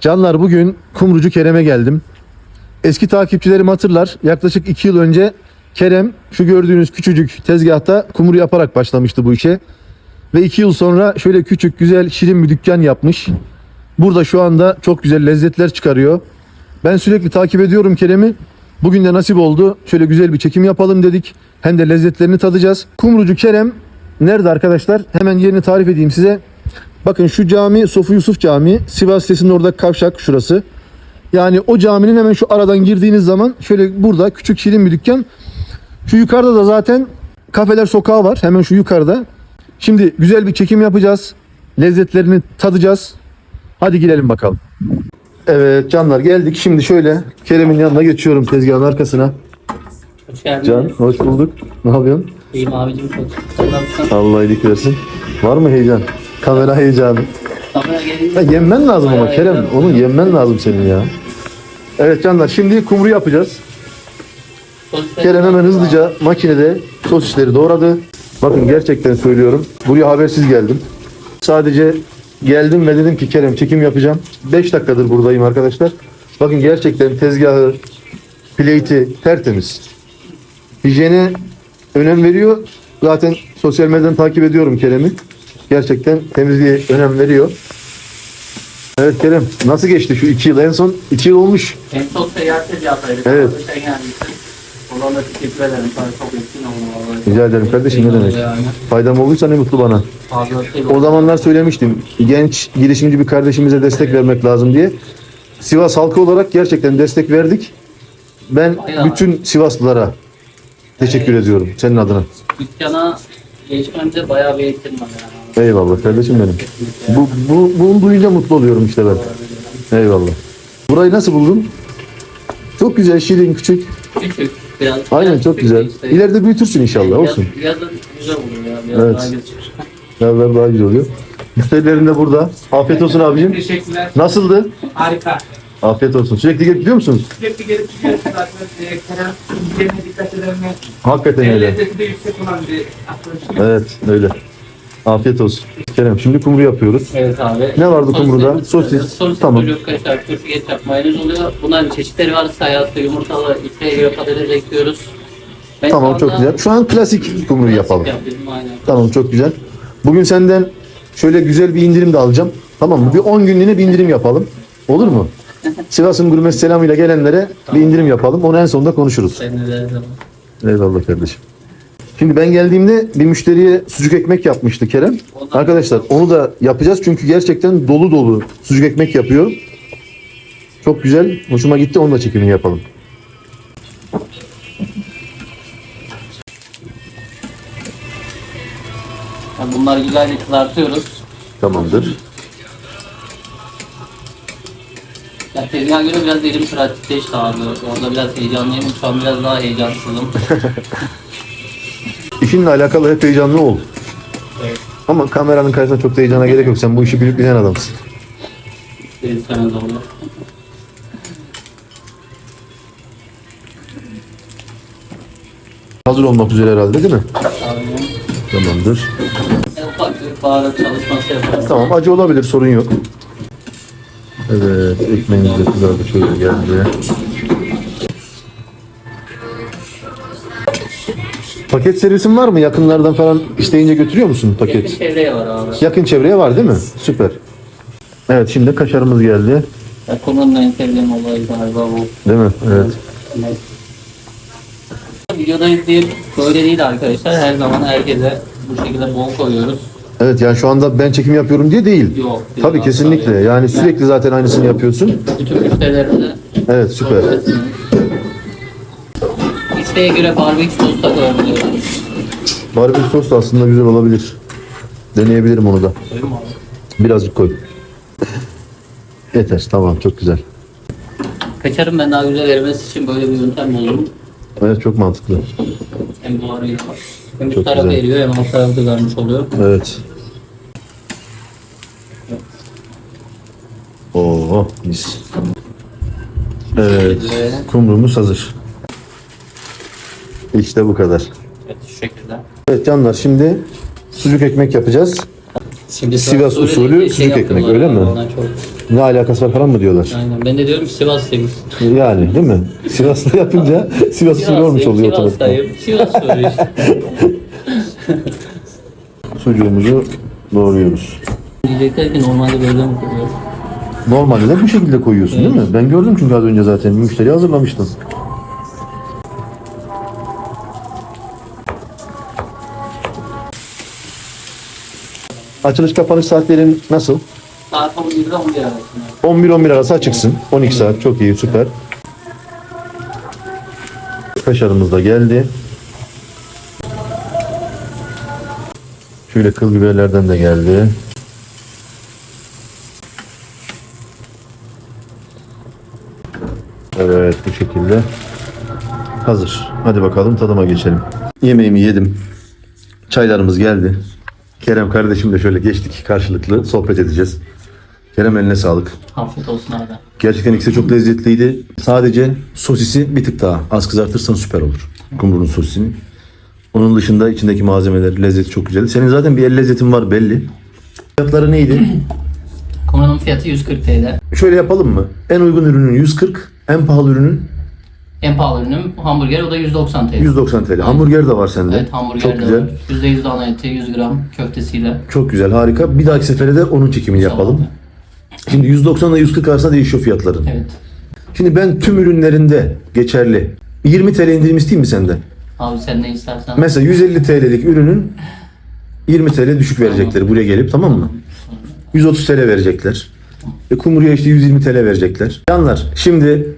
Canlar bugün Kumrucu Kerem'e geldim. Eski takipçilerim hatırlar. Yaklaşık 2 yıl önce Kerem şu gördüğünüz küçücük tezgahta kumru yaparak başlamıştı bu işe. Ve 2 yıl sonra şöyle küçük güzel şirin bir dükkan yapmış. Burada şu anda çok güzel lezzetler çıkarıyor. Ben sürekli takip ediyorum Kerem'i. Bugün de nasip oldu. Şöyle güzel bir çekim yapalım dedik. Hem de lezzetlerini tadacağız. Kumrucu Kerem nerede arkadaşlar? Hemen yerini tarif edeyim size. Bakın şu cami Sofu Yusuf Camii. Sivas sitesinin orada kavşak şurası. Yani o caminin hemen şu aradan girdiğiniz zaman şöyle burada küçük şirin bir dükkan. Şu yukarıda da zaten kafeler sokağı var. Hemen şu yukarıda. Şimdi güzel bir çekim yapacağız. Lezzetlerini tadacağız. Hadi girelim bakalım. Evet canlar geldik. Şimdi şöyle Kerem'in yanına geçiyorum tezgahın arkasına. Hoş geldin. Can hoş bulduk. Ne yapıyorsun? İyiyim abicim çok. Sen nasılsın? Allah iyilik versin. Var mı heyecan? Kamera heyecanı. Kamera gelince. Ya yenmen lazım ama Kerem. Onu yenmen lazım senin ya. Evet canlar şimdi kumru yapacağız. Kerem hemen hızlıca makinede sosisleri doğradı. Bakın gerçekten söylüyorum. Buraya habersiz geldim. Sadece geldim ve dedim ki Kerem çekim yapacağım. 5 dakikadır buradayım arkadaşlar. Bakın gerçekten tezgahı, plate'i tertemiz. Hijyene önem veriyor. Zaten sosyal medyadan takip ediyorum Kerem'i. Gerçekten temizliğe önem veriyor. Evet Kerem nasıl geçti şu 2 yıl? En son 2 yıl olmuş. En çok seyahat ediyordaydık. Evet. Sen gelmişsin. Buradan da teşekkür ederim. Sana çok etkin vallahi. Rica ederim kardeşim, ne demek. Yani. Faydam olduysa ne mutlu bana. Fazlasıyla O zamanlar söylemiştim. Genç girişimci bir kardeşimize destek vermek lazım diye. Sivas halkı olarak gerçekten destek verdik. Ben bütün Sivaslılara teşekkür ediyorum senin adına. Dükkana geçmemde bayağı bir eğitim var yani. Eyvallah kardeşim benim. Bu, bu, bunu duyunca mutlu oluyorum işte ben. Eyvallah. Burayı nasıl buldun? Çok güzel, şirin, küçük. Küçük. Biraz, Aynen biraz çok güzel. işte. İleride büyütürsün inşallah olsun. Yaz- Yazın güzel olur ya. Biraz Evet. daha geçir. Yerler daha güzel oluyor. Müşterilerin de burada. Afiyet olsun abicim. Teşekkürler. Nasıldı? Harika. Afiyet olsun. Sürekli gelip gidiyor musunuz? Sürekli gelip gidiyoruz zaten. Ee, üzerine dikkat eden ve Hakikaten el öyle. lezzeti de yüksek olan bir arkadaşım. Evet öyle. Afiyet olsun. Kerem şimdi kumru yapıyoruz. Evet abi. Ne vardı kumruda? Sosis, Sosis, tamam. sucuk, kaşar, turşu, ketçap, mayonez oluyor. Bunların çeşitleri var. Sayası, yumurtalı, isteğe göre patates ekliyoruz. Ben Tamam şu çok anda güzel. Şu an klasik kumruyu yapalım. yapıyorum, aynen. Tamam çok güzel. Bugün senden şöyle güzel bir indirim de alacağım. Tamam mı? Bir 10 günlüğüne bir indirim yapalım. Olur mu? Sivas'ın gurmesi selamıyla gelenlere bir indirim yapalım. Onu en sonunda konuşuruz. Senin de. Eyvallah kardeşim. Şimdi ben geldiğimde bir müşteriye sucuk ekmek yapmıştı Kerem. Ondan- Arkadaşlar onu da yapacağız çünkü gerçekten dolu dolu sucuk ekmek yapıyor. Çok güzel. Hoşuma gitti. Onu da çekimini yapalım. Yani bunları güzelce kızartıyoruz. Tamamdır. Ya tezgaha göre biraz elim pratikleşti abi. Orada biraz heyecanlıyım. Şu an biraz daha heyecansızım. İşinle alakalı hep heyecanlı ol. evet. Ama kameranın karşısında çok da heyecana gerek yok. Sen bu işi bilip bilen adamsın. İstemez olur. Hazır olmak üzere herhalde değil mi? Tamamdır. en ufak bir baharat çalışması yaparız. Tamam acı olabilir sorun yok. Evet ekmeğimiz de kızardı şöyle geldi. Paket servisin var mı? Yakınlardan falan isteyince götürüyor musun Yakın paket? çevreye var abi. Yakın çevreye var değil mi? Süper. Evet şimdi kaşarımız geldi. Ya konunun en sevdiğim olayı galiba bu. Değil mi? Evet. Evet. Videoda izleyip böyle değil arkadaşlar. Her zaman herkese bu şekilde bol koyuyoruz. Evet yani şu anda ben çekim yapıyorum diye değil. Yok. değil Tabii abi, kesinlikle. tabii. Yani sürekli zaten aynısını yapıyorsun. Bütün müşterilerimize Evet süper. İsteğe göre barbekü sosu da koyabiliyoruz. Barbekü sos da aslında güzel olabilir. Deneyebilirim onu da. Birazcık koy. Yeter tamam çok güzel. Kaçarım ben daha güzel erimesi için böyle bir yöntem buldum. Evet çok mantıklı. Hem buharıyla hem Çok üst tarafı güzel. eriyor hem alt tarafı kızarmış oluyor. Evet. Oo mis. Evet. Şöyle. Kumrumuz hazır. İşte bu kadar. Evet şu şekilde. Evet canlar şimdi sucuk ekmek yapacağız. Şimdi Sivas usulü dediği sucuk ekmek, öyle mi? Çok. Ne alakası var falan mı diyorlar? Aynen. Ben de diyorum ki Sivaslıyım. Yani değil mi? Sivas'ta yapınca Sivas usulü olmuş oluyor otomatikman. Sivaslıyım. Sivas usulü işte. Sucuğumuzu doğruyoruz. Diyecekler ki normalde böyle mi koyuyor? Normalde de bu şekilde koyuyorsun değil mi? Ben gördüm çünkü az önce zaten müşteri hazırlamıştım. Açılış kapanış saatlerin nasıl? Saat 11'de 11 arasında. 11-11 arası açıksın. 12 saat çok iyi süper. Kaşarımız da geldi. Şöyle kıl biberlerden de geldi. Evet bu şekilde. Hazır. Hadi bakalım tadıma geçelim. Yemeğimi yedim. Çaylarımız geldi. Kerem kardeşim de şöyle geçtik karşılıklı sohbet edeceğiz. Kerem eline sağlık. Afiyet olsun abi. Gerçekten ikisi çok lezzetliydi. Sadece sosisi bir tık daha az kızartırsan süper olur. Kumru'nun sosisini. Onun dışında içindeki malzemeler, lezzeti çok güzeldi. Senin zaten bir el lezzetin var belli. Fiyatları neydi? Kumranın fiyatı 140 TL. Şöyle yapalım mı? En uygun ürünün 140, en pahalı ürünün En pahalı ürünüm hamburger o da 190 TL. 190 TL. Hamburger de var sende. Evet hamburger çok de güzel. var. %100 dana eti, 100 gram köftesiyle. Çok güzel, harika. Bir dahaki sefere de onun çekimini yapalım. Şimdi 190 ile 140 arasında değişiyor fiyatların. Evet. Şimdi ben tüm ürünlerinde geçerli 20 TL indirim isteyeyim mi senden? Abi sen ne istersen. Mesela 150 TL'lik ürünün 20 TL düşük verecekler buraya gelip tamam mı? 130 TL verecekler. E kumruya işte 120 TL verecekler. Canlar şimdi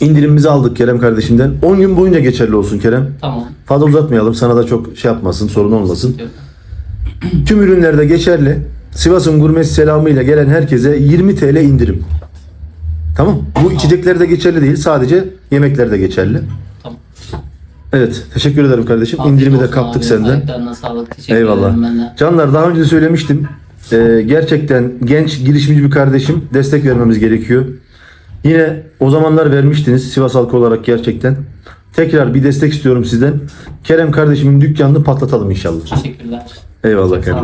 indirimimizi aldık Kerem kardeşimden. 10 gün boyunca geçerli olsun Kerem. Tamam. Fazla uzatmayalım sana da çok şey yapmasın sorun olmasın. Tüm ürünlerde geçerli. Sivas'ın gurmesi selamıyla gelen herkese 20 TL indirim. Tamam. Bu içeceklerde geçerli değil. Sadece yemeklerde geçerli. Tamam. Evet. Teşekkür ederim kardeşim. Afiyet İndirimi de olsun kaptık abi. senden. Ayaklarına sağlık. Teşekkür Eyvallah. ederim ben de. Canlar daha önce de söylemiştim. Ee, gerçekten genç girişimci bir kardeşim. Destek vermemiz gerekiyor. Yine o zamanlar vermiştiniz Sivas halkı olarak gerçekten. Tekrar bir destek istiyorum sizden. Kerem kardeşimin dükkanını patlatalım inşallah. Teşekkürler. Eyvallah kardeşim.